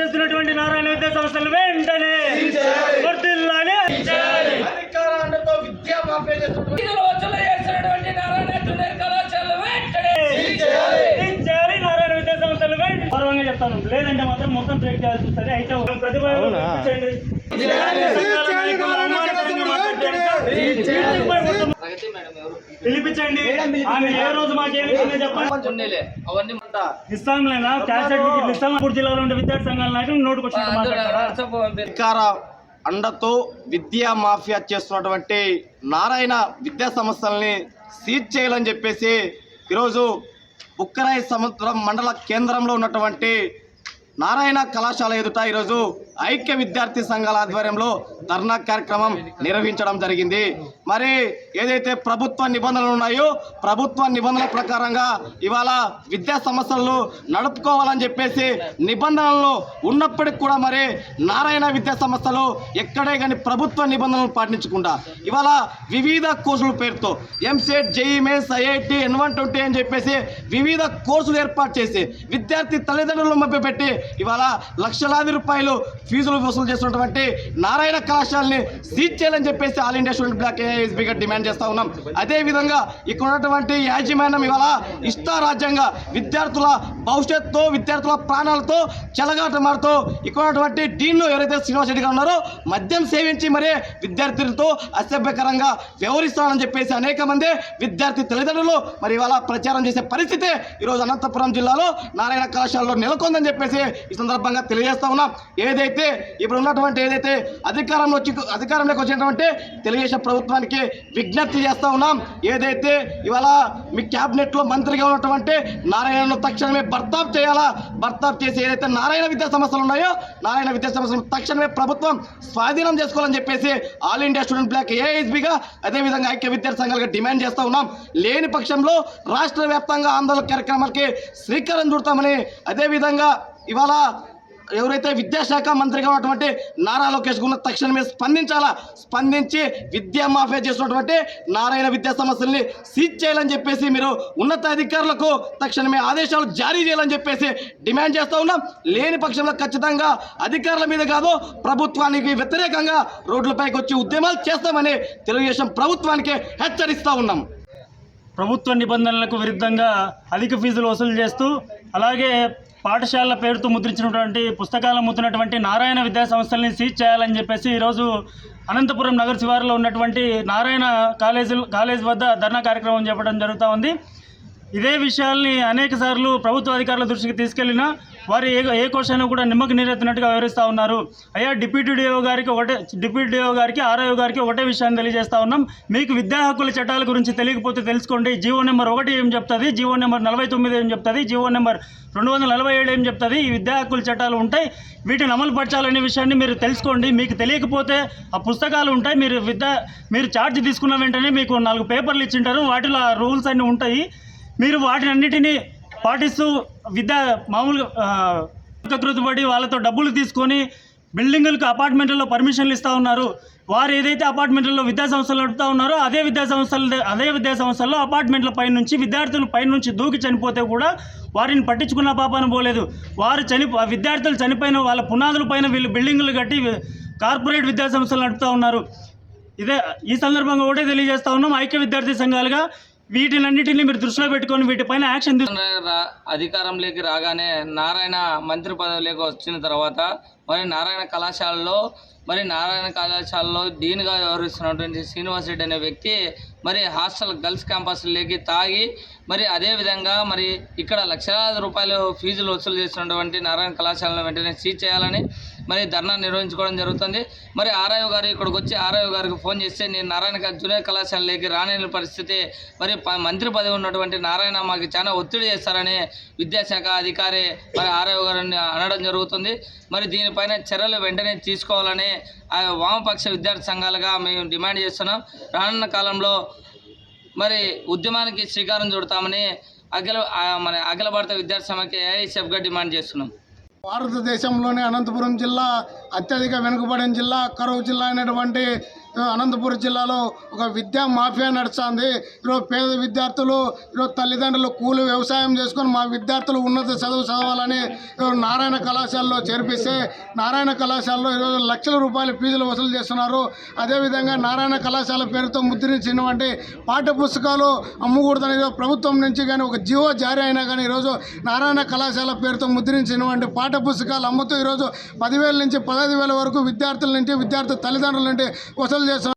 చేస్తున్నటువంటి నారాయణ విద్యా సంస్థలు వెంటనే నారాయణ విద్యా సంస్థలపై గౌరవంగా చెప్తాను లేదంటే మాత్రం మొత్తం బ్రేక్ చేయాల్సి వస్తుంది అయితే ప్రతిభ పిలిపించండి. ఏ రోజు మాకేమి ఇచ్చిందో చెప్పండి. ఉన్నిలే అవన్నీ అంతా ఇస్తాం లేదా? క్యాష్ సర్టిఫికెట్లు ఇస్తాం. అప్పుడు జిల్లాలో ఉండే విద్యార్థి సంఘాల నాయకులు నోటుకు వచ్చినట్టు మాట్లాడతారా? అధికార అండతో విద్యా మాఫియా చేస్తున్నటువంటి నారాయణ విద్యా సంస్థల్ని సీజ్ చేయాలని చెప్పేసి ఈరోజు ఉక్కరాయి సముద్రం మండల కేంద్రంలో ఉన్నటువంటి నారాయణ కళాశాల ఎదుట ఈరోజు ఐక్య విద్యార్థి సంఘాల ఆధ్వర్యంలో ధర్నా కార్యక్రమం నిర్వహించడం జరిగింది. మరి ఏదైతే ప్రభుత్వ నిబంధనలు ఉన్నాయో ప్రభుత్వ నిబంధనల ప్రకారంగా ఇవాళ విద్యా సంస్థలను నడుపుకోవాలని చెప్పేసి నిబంధనలు ఉన్నప్పటికి కూడా మరి నారాయణ విద్యా సంస్థలు ఎక్కడే కానీ ప్రభుత్వ నిబంధనలు పాటించకుండా ఇవాళ వివిధ కోర్సుల పేరుతో EAMCET JEE Mains IIT N one twenty అని చెప్పేసి వివిధ కోర్సులు ఏర్పాటు చేసి విద్యార్థి తల్లిదండ్రులు మభ్యపెట్టి ఇవాళ లక్షలాది రూపాయలు ఫీజులు వసూలు చేస్తున్నటువంటి నారాయణ కళాశాలని సీజ్ చేయాలని చెప్పేసి ఆల్ ఇండియా స్టూడెంట్ బ్లాక్ ఏఎస్బీగా డిమాండ్ చేస్తా ఉన్నాం. అదేవిధంగా ఇక్కడ ఉన్నటువంటి యాజమాన్యం ఇవాళ ఇష్టారాజ్యంగా విద్యార్థుల భవిష్యత్తుతో విద్యార్థుల ప్రాణాలతో చెలగాటమారుతో ఇక్కడ ఉన్నటువంటి డీన్లు ఎవరైతే శ్రీనివాస్ రెడ్డి గారు ఉన్నారో మద్యం సేవించి మరే విద్యార్థులతో అసభ్యకరంగా వ్యవహరిస్తానని చెప్పేసి అనేక మంది విద్యార్థి తల్లిదండ్రులు మరి ఇవాళ ప్రచారం చేసే పరిస్థితి ఈరోజు అనంతపురం జిల్లాలో నారాయణ కళాశాలలో నెలకొందని చెప్పేసి ఈ సందర్భంగా తెలియజేస్తా ఉన్నాం. ఏదైతే ఇప్పుడు ఉన్నటువంటి ఏదైతే అధికారంలో వచ్చి అధికారంలోకి వచ్చినటువంటి తెలుగుదేశం ప్రభుత్వానికి విజ్ఞప్తి చేస్తా ఉన్నాం. ఏదైతే ఇవాళ మీ క్యాబినెట్లో మంత్రిగా ఉన్నటువంటి నారాయణను తక్షణమే బర్తాప్ చేయాలా? బర్తాప్ చేసి ఏదైతే నారాయణ విద్యా సంస్థలు ఉన్నాయో నారాయణ విద్యా సంస్థలు తక్షణమే ప్రభుత్వం స్వాధీనం చేసుకోవాలని చెప్పేసి ఆల్ ఇండియా స్టూడెంట్ బ్లాక్ ఏఐఎస్బిగా అదేవిధంగా ఐక్య విద్యార్థి సంఘాలుగా డిమాండ్ చేస్తూ ఉన్నాం. లేని పక్షంలో రాష్ట్ర వ్యాప్తంగా ఆందోళన కార్యక్రమాలకి శ్రీకారం చుడతామని అదేవిధంగా ఇవాళ ఎవరైతే విద్యాశాఖ మంత్రిగా ఉన్నటువంటి నారా లోకేష్ గున్న తక్షణమే స్పందించాలా? స్పందించి విద్యా మాఫియా చేసినటువంటి నారాయణ విద్యా సమస్యల్ని సీజ్ చేయాలని చెప్పేసి మీరు ఉన్నతాధికారులకు తక్షణమే ఆదేశాలు జారీ చేయాలని చెప్పేసి డిమాండ్ చేస్తూ ఉన్నాం. లేని పక్షంలో ఖచ్చితంగా అధికారుల మీద కాదు ప్రభుత్వానికి వ్యతిరేకంగా రోడ్లపైకి వచ్చి ఉద్యమాలు చేస్తామని తెలుగుదేశం ప్రభుత్వానికి హెచ్చరిస్తూ ఉన్నాం. ప్రభుత్వ నిబంధనలకు విరుద్ధంగా అధిక ఫీజులు వసూలు చేస్తూ అలాగే పాఠశాలల పేరుతో ముద్రించినటువంటి పుస్తకాలను ముద్దునటువంటి నారాయణ విద్యా సంస్థల్ని సీజ్ చేయాలని చెప్పేసి ఈరోజు అనంతపురం నగర శివారులో ఉన్నటువంటి నారాయణ కాలేజీలు కాలేజ్ వద్ద ధర్నా కార్యక్రమం చేపట్టడం జరుగుతూ ఉంది. ఇదే విషయాల్ని అనేక సార్లు ప్రభుత్వ అధికారుల దృష్టికి తీసుకెళ్ళినా వారు ఏ ఏ క్వశ్చన్ కూడా నిమ్మకి నీరెత్తినట్టుగా వివరిస్తూ ఉన్నారు. అయ్యా డిప్యూటీ డిఓ గారికి ఒకటే డిప్యూటీ డిఓ గారికి ఆర్ఐఓ గారికి ఒకటే విషయాన్ని తెలియజేస్తా ఉన్నాం. మీకు విద్యా హక్కుల చట్టాల గురించి తెలియకపోతే తెలుసుకోండి. జీవో నెంబర్ ఒకటి ఏం చెప్తుంది? జీవో నెంబర్ నలభై తొమ్మిది ఏం చెప్తుంది? జీవో నెంబర్ రెండు వందల నలభై ఏడు ఏం చెప్తుంది? ఈ విద్యా హక్కుల చట్టాలు ఉంటాయి. వీటిని అమలు పరచాలనే విషయాన్ని మీరు తెలుసుకోండి. మీకు తెలియకపోతే ఆ పుస్తకాలు ఉంటాయి. మీరు విద్యా మీరు ఛార్జ్ తీసుకున్న వెంటనే మీకు నాలుగు పేపర్లు ఇచ్చింటారు వాటిలో ఆ రూల్స్ అన్నీ ఉంటాయి. మీరు వాటిని అన్నిటినీ పాటిస్తూ విద్యా మామూలుగా కృతపడి వాళ్ళతో డబ్బులు తీసుకొని బిల్డింగులకు అపార్ట్మెంట్లలో పర్మిషన్లు ఇస్తూ ఉన్నారు. వారు ఏదైతే అపార్ట్మెంట్లలో విద్యా సంస్థలు నడుపుతూ ఉన్నారో అదే విద్యా సంస్థల అదే విద్యా సంస్థల్లో అపార్ట్మెంట్ల పై నుంచి విద్యార్థులు పై నుంచి దూకి చనిపోతే కూడా వారిని పట్టించుకున్న పాపాన పోలేదు. వారు చని విద్యార్థులు చనిపోయిన వాళ్ళ పునాదుల పైన వీళ్ళు బిల్డింగులు కట్టి కార్పొరేట్ విద్యా సంస్థలు నడుపుతూ ఉన్నారు. ఇదే ఈ సందర్భంగా ఒకటే తెలియజేస్తా ఉన్నాం. ఐక్య విద్యార్థి సంఘాలుగా వీటినన్నిటిని మీరు దృష్టిలో పెట్టుకొని వీటిపైన యాక్షన్ రా- అధికారంలోకి రాగానే నారాయణ మంత్రి పదవిలోకి వచ్చిన తర్వాత మరి నారాయణ కళాశాలలో మరి నారాయణ కళాశాలలో డీన్గా వ్యవహరిస్తున్నటువంటి శ్రీనివాస్ రెడ్డి అనే వ్యక్తి మరి హాస్టల్ గర్ల్స్ క్యాంపస్లోకి తాగి మరి అదే విధంగా మరి ఇక్కడ లక్షలాది రూపాయలు ఫీజులు వసూలు చేస్తున్నటువంటి నారాయణ కళాశాలను వెంటనే సీజ్ చేయాలని మరి ధర్నా నిర్వహించుకోవడం జరుగుతుంది. మరి ఆర్ఐఓ గారు ఇక్కడికి వచ్చి ఆర్ఐఓ గారికి ఫోన్ చేస్తే నేను నారాయణ జూనియర్ కళాశాలలోకి రాలేని పరిస్థితి మరి మంత్రి పదవి ఉన్నటువంటి నారాయణ మాకు చాలా ఒత్తిడి చేస్తారని విద్యాశాఖ అధికారి మరి ఆర్ఐఓ గారిని అనడం జరుగుతుంది. మరి దీనిపైన చర్యలు వెంటనే తీసుకోవాలని ఆ వామపక్ష విద్యార్థి సంఘాలుగా మేము డిమాండ్ చేస్తున్నాం. రానున్న కాలంలో మరి ఉద్యమానికి శ్రీకారం చుడతామని అఖిల మన అఖిల భారత విద్యార్థి సమాఖ్య ఏఐఎస్ఎఫ్గా డిమాండ్ చేస్తున్నాం. భారతదేశంలోనే అనంతపురం జిల్లా అత్యధిక వెనుకబడిన జిల్లా కరువు జిల్లా అయినటువంటి అనంతపురం జిల్లాలో ఒక విద్యా మాఫియా నడుస్తుంది. ఈరోజు పేద విద్యార్థులు ఈరోజు తల్లిదండ్రులు కూలి వ్యవసాయం చేసుకొని మా విద్యార్థులు ఉన్నత చదువు చదవాలని ఈరోజు నారాయణ కళాశాలలో చేర్పిస్తే నారాయణ కళాశాలలో ఈరోజు లక్షల రూపాయల ఫీజులు వసూలు చేస్తున్నారు. అదేవిధంగా నారాయణ కళాశాల పేరుతో ముద్రించినటువంటి పాఠ్య పుస్తకాలు అమ్మకూడదని ఈరోజు ప్రభుత్వం నుంచి కానీ ఒక జీవో జారీ అయినా కానీ ఈరోజు నారాయణ కళాశాల పేరుతో ముద్రించినటువంటి పాఠ్య పుస్తకాలు అమ్ముతూ ఈరోజు పదివేల నుంచి పదహైదు వేల వరకు విద్యార్థుల నుంచి విద్యార్థి తల్లిదండ్రుల నుండి వసూలు చేస్తున్నారు